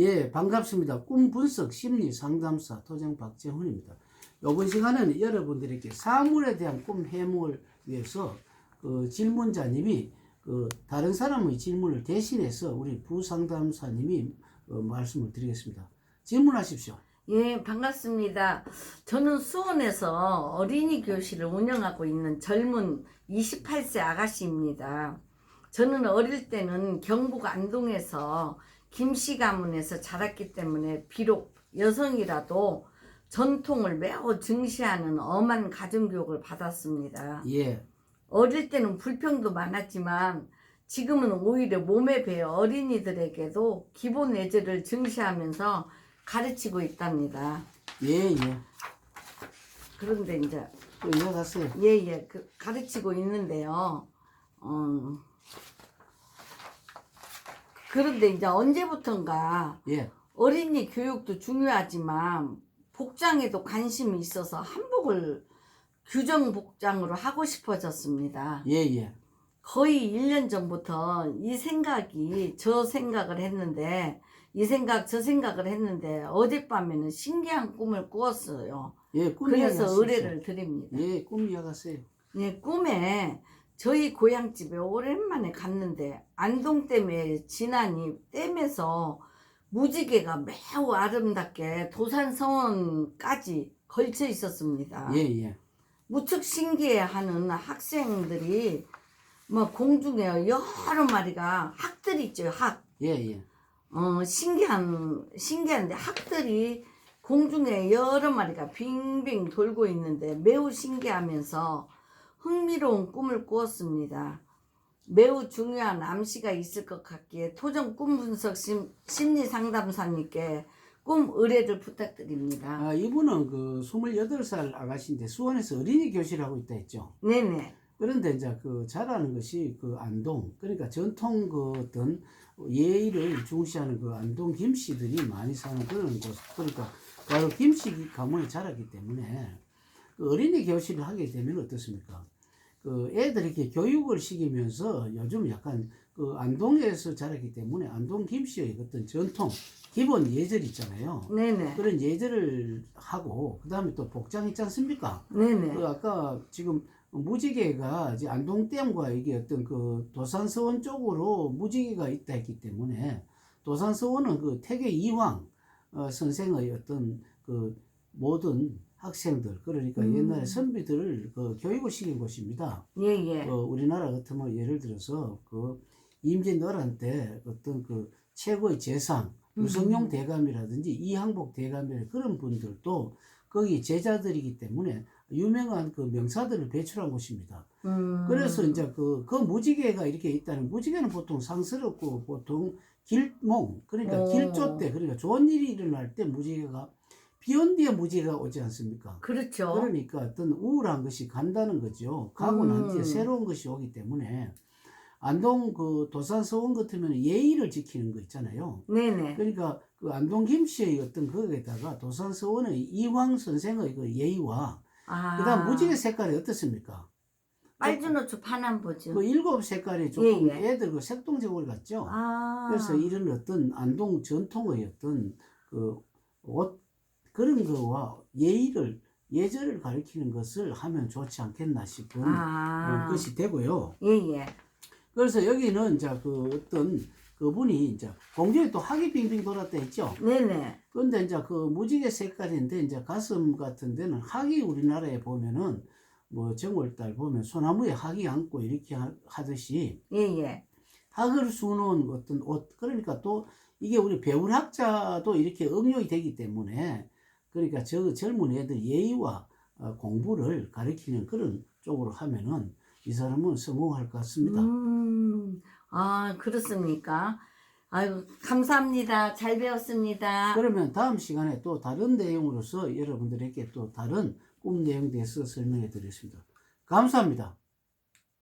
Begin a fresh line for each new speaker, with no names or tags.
예, 반갑습니다. 꿈 분석 심리 상담사 토정 박재훈입니다. 이번 시간에는 여러분들에게 사물에 대한 꿈 해몽을 위해서 그 질문자님이 그 다른 사람의 질문을 대신해서 우리 부상담사님이 어, 말씀을 드리겠습니다. 질문하십시오.
예, 반갑습니다. 저는 수원에서 어린이 교실을 운영하고 있는 젊은 28세 아가씨입니다. 저는 어릴 때는 경북 안동에서 김씨 가문에서 자랐기 때문에 비록 여성이라도 전통을 매우 증시하는 엄한 가정교육을 받았습니다.
예,
어릴 때는 불평도 많았지만 지금은 오히려 몸에 배어 어린이들에게도 기본 예절을 증시하면서 가르치고 있답니다.
예, 예.
그런데 이제
또 이어가세요.
예 예 그 가르치고 있는데요. 어, 그런데 이제 언제부턴가
예,
어린이 교육도 중요하지만 복장에도 관심이 있어서 한복을 규정 복장으로 하고 싶어졌습니다.
예, 예.
거의 1년 전부터 이 생각이 저 생각을 했는데 이 생각 저 생각을 했는데 어젯밤에는 신기한 꿈을 꾸었어요.
예, 꿈
그래서. 의뢰를 드립니다.
예, 꿈 이야기하세요.
예, 꿈에 저희 고향집에 오랜만에 갔는데 안동댐에 지나니 댐에서 무지개가 매우 아름답게 도산서원까지 걸쳐 있었습니다.
예, 예.
무척 신기해하는 학생들이 뭐 공중에 여러 마리가 학들 있죠 학.
예, 예.
어 신기한 신기한데 학들이 공중에 여러 마리가 빙빙 돌고 있는데 매우 신기하면서 흥미로운 꿈을 꾸었습니다. 매우 중요한 암시가 있을 것 같기에 토정 꿈 분석 심, 심리 상담사님께 꿈 의뢰를 부탁드립니다.
아, 이분은 그 28살 아가씨인데 수원에서 어린이 교실을 하고 있다 했죠.
네네.
그런데 이제 그 잘하는 것이 그 안동 그러니까 전통 그 어떤 예의를 중시하는 그 안동 김씨들이 많이 사는 그런 곳 그러니까 바로 김씨 가문이 자랐기 때문에 그 어린이 교실을 하게 되면 어떻습니까? 그 애들 이렇게 교육을 시키면서 요즘 약간 그 안동에서 자랐기 때문에 안동 김씨의 어떤 전통 기본 예절 있잖아요.
네네.
그런 예절을 하고 그다음에 또 복장 있지 않습니까?
네네.
그 아까 지금 무지개가 이제 안동댐과 이게 어떤 그 도산서원 쪽으로 무지개가 있다 했기 때문에 도산서원은 그 태계 이황 어, 선생의 어떤 그 모든 학생들 그러니까
음.
옛날에 선비들을 그 교육을 시킨 곳입니다.
예예.
어, 우리나라 같으면 예를 들어서 그 임진왜란 때 어떤 그 최고의 재상 유성룡
음.
대감이라든지 이항복 대감이라 그런 분들도 거기 제자들이기 때문에 유명한 그 명사들을 배출한 곳입니다.
음.
그래서 이제 그, 그 무지개가 이렇게 있다는 무지개는 보통 상스럽고 보통 길몽 그러니까
오.
길조 때 그러니까 좋은 일이 일어날 때 무지개가 비온 뒤에 무지개가 오지 않습니까?
그렇죠.
그러니까 어떤 우울한 것이 간다는 거죠. 가고 난 뒤에
음.
새로운 것이 오기 때문에 안동 그 도산 서원 같으면 예의를 지키는 거 있잖아요.
네네.
그러니까 그 안동 김씨의 어떤 거기에다가 도산 서원의 이황 선생의 그 예의와
아.
그다음 무지개 색깔이 어떻습니까?
빨주노초 파남보죠.
그 일곱 색깔이 조금
예, 예.
애들 그 색동적으로 같죠.
아.
그래서 이런 어떤 안동 전통의 어떤 그 옷 그런 거와 예의를 예절을 가리키는 것을 하면 좋지 않겠나 싶은
아.
어, 것이 되고요.
예예.
그래서 여기는 이제 그 어떤 그분이 이제 공중에 또 학이 빙빙 돌았다 했죠.
네네.
그런데 이제 그 무지개 색깔인데 이제 가슴 같은 데는 학이 우리나라에 보면은 뭐 정월달 보면 소나무에 학이 안고 이렇게 하- 하듯이
예예.
학을 수놓은 어떤 옷 그러니까 또 이게 우리 배울 학자도 이렇게 응용이 되기 때문에 그러니까 저 젊은 애들 예의와 어, 공부를 가르치는 그런 쪽으로 하면은 이 사람은 성공할 것 같습니다.
음. 아 그렇습니까? 아유 감사합니다. 잘 배웠습니다.
그러면 다음 시간에 또 다른 내용으로서 여러분들에게 또 다른 꿈 내용에 대해서 설명해 드리겠습니다. 감사합니다.